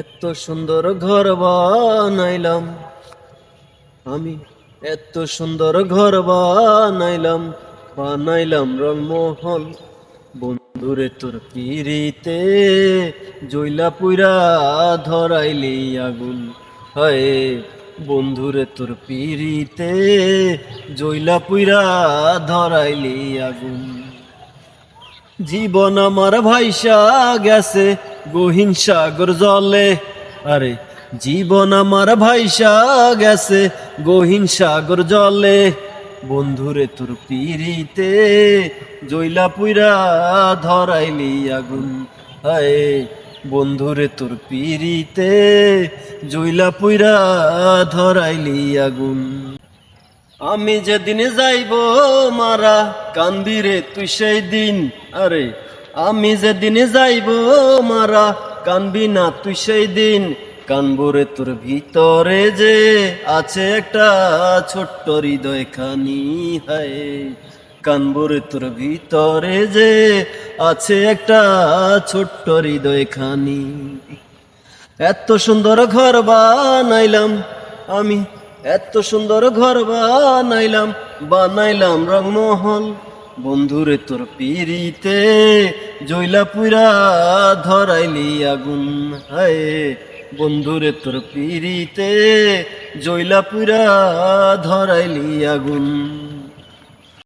এত সুন্দর ঘর বানাইলাম। আমি এত সুন্দর ঘর বানাইলাম বানাইলাম রংমহল। বন্ধুরে তোর পিড়িতে জইলা পুইরা ধরাইলি আগুন। হয়, বন্ধুরে তোর পিড়িতে জইলা পুইরা ধরাইলি আগুন। জীবন আমার ভাইসা গেছে গহীন সাগর জলে আরে, জীবন আমার ভাইসা গেছে গহীন সাগর জলে বন্ধুরে তোর পিড়িতে জইলা পুইরা ধরাইলি আগুন। হায়, বন্ধুরে তোর পিড়িতে জইলা পুইরা ধরাইলি আগুন। আমি যেদিন যাইব মারা কান্দি রে তুই সেই দিন। আরে আমি যেদিন যাইব মারা, কানবি না তুই সেই দিন। কানবরে তোর ভিতরে যে আছে একটা ছোট্ট হৃদয় খানি হায় কানবরে তোর ভিতরে যে আছে একটা ছোট্ট হৃদয় খানি এত সুন্দর ঘর বানাইলাম আমি, এত সুন্দর ঘর বানাইলাম বানাইলাম রংমহল। বন্ধুরে তোর পিড়িতে জইলা পুরা ধরাইলি আগুন, হায়। বন্ধুরে তোর পিড়িতে জইলা পুরা ধরাইলি আগুন।